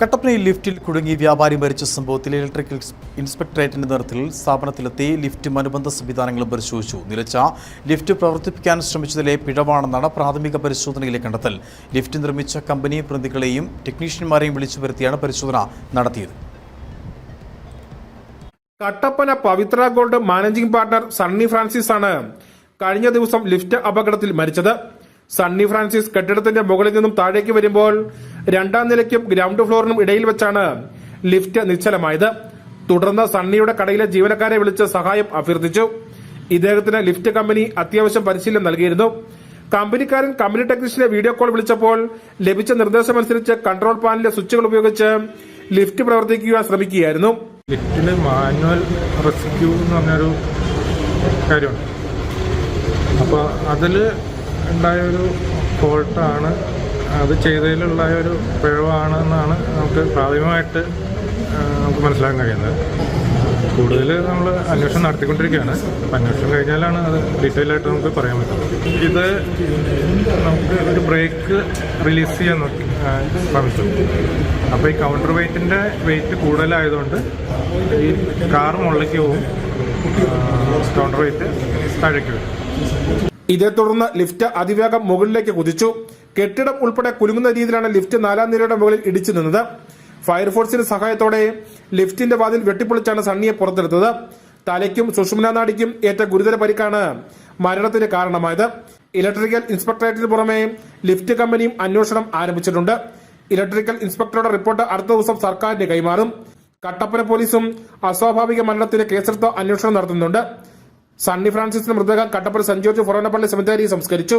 കട്ടപ്പനയിൽ ലിഫ്റ്റിൽ കുടുങ്ങി വ്യാപാരി മരിച്ച സംഭവത്തിൽ ഇലക്ട്രിക്കൽ ഇൻസ്പെക്ടറേറ്റിന്റെ നേതൃത്വത്തിൽ സ്ഥാപനത്തിലെത്തി ലിഫ്റ്റും അനുബന്ധ സംവിധാനങ്ങളും പരിശോധിച്ചു. നിലച്ച ലിഫ്റ്റ് പ്രവർത്തിപ്പിക്കാൻ ശ്രമിച്ചതിലെ പിഴവാണെന്നാണ് പ്രാഥമിക പരിശോധനയിലെ കണ്ടെത്തൽ. ലിഫ്റ്റ് നിർമ്മിച്ച കമ്പനി പ്രതികളെയും ടെക്നീഷ്യന്മാരെയും വിളിച്ചു വരുത്തിയാണ് പരിശോധന നടത്തിയത്. Kattappana Pavithra gold managing partner Sunny Francis ആണ് കഴിഞ്ഞ ദിവസം ലിഫ്റ്റ് അപകടത്തിൽ മരിച്ചത്. സണ്ണി ഫ്രാൻസിസ് കെട്ടിടത്തിന്റെ മുകളിൽ നിന്നും താഴേക്ക് വരുമ്പോൾ രണ്ടാം നിലയ്ക്കും ഗ്രൗണ്ട് ഫ്ലോറിനും ഇടയിൽ വെച്ചാണ് ലിഫ്റ്റ് നിശ്ചലമായത്. തുടർന്ന് സണ്ണിയുടെ കടയിലെ ജീവനക്കാരെ വിളിച്ച് സഹായം അഭ്യർത്ഥിച്ചു. ഇദ്ദേഹത്തിന് ലിഫ്റ്റ് കമ്പനി അത്യാവശ്യം പരിശീലനം നൽകിയിരുന്നു. കമ്പനിക്കാരൻ കമ്പനി ടെക്നീഷ്യനെ വീഡിയോ കോൾ വിളിച്ചപ്പോൾ ലഭിച്ച നിർദ്ദേശമനുസരിച്ച് കൺട്രോൾ പാനലിലെ സ്വിച്ചുകൾ ഉപയോഗിച്ച് ലിഫ്റ്റ് പ്രവർത്തിക്കുവാൻ ശ്രമിക്കുകയായിരുന്നു. ലിഫ്റ്റിൽ മാനുവൽ റെസ്ക്യൂ എന്ന് പറഞ്ഞൊരു കാര്യമുണ്ട്. അപ്പോൾ അതിൽ ഉണ്ടായൊരു ഫോൾട്ടാണ് അത് ചെയ്തതിലുള്ള ഒരു പിഴവാണ് എന്നാണ് നമുക്ക് പ്രാഥമികമായിട്ട് നമുക്ക് മനസ്സിലാക്കാൻ കഴിയുന്നത്. കൂടുതൽ നമ്മൾ അന്വേഷണം നടത്തിക്കൊണ്ടിരിക്കുകയാണ്. അപ്പം അന്വേഷണം കഴിഞ്ഞാലാണ് അത് ഡീറ്റെയിൽ ആയിട്ട് നമുക്ക് പറയാൻ പറ്റുന്നത്. ഇത് നമുക്ക് ഒരു ബ്രേക്ക് റിലീസ് ചെയ്യാൻ നോക്കി ശ്രമിച്ചു. അപ്പോൾ ഈ കൗണ്ടർ വെയ്റ്റിന്റെ വെയിറ്റ് കൂടുതലായതുകൊണ്ട് ഈ കാർ മുകളിലേക്ക് പോവും. കൗണ്ടർ വെയ്റ്റ് താഴേക്ക് വരും. ഇതേ തുടർന്ന് ലിഫ്റ്റ് അതിവേഗം മുകളിലേക്ക് കുതിച്ചു. കെട്ടിടം ഉൾപ്പെടെ കുലുങ്ങുന്ന രീതിയിലാണ് ലിഫ്റ്റ് നാലാം നിലയുടെ മുകളിൽ ഇടിച്ചു നിന്നത്. ഫയർഫോഴ്സിന്റെ സഹായത്തോടെ ലിഫ്റ്റിന്റെ വാതിൽ വെട്ടിപ്പൊളിച്ചാണ് സണ്ണിയെ പുറത്തെടുത്തത്. തലയ്ക്കും സുഷുമ്ന നാടിക്കും ഏറ്റ ഗുരുതര പരിക്കാണ് മരണത്തിന് കാരണമായത്. ഇലക്ട്രിക്കൽ ഇൻസ്പെക്ടറേറ്റിന് പുറമെ ലിഫ്റ്റ് കമ്പനിയും അന്വേഷണം ആരംഭിച്ചിട്ടുണ്ട്. ഇലക്ട്രിക്കൽ ഇൻസ്പെക്ടറുടെ റിപ്പോർട്ട് അടുത്ത ദിവസം സർക്കാരിന് കൈമാറും. കട്ടപ്പന പോലീസും അസ്വാഭാവിക മരണത്തിന് കേസെടുത്ത് അന്വേഷണം നടത്തുന്നുണ്ട്. സണ്ണി ഫ്രാൻസിസിന്റെ മൃതദേഹം കട്ടപ്പന സെന്റ് ജോർജ് ഫൊറോനപ്പള്ളി സെമിത്തേരി സംസ്കരിച്ചു.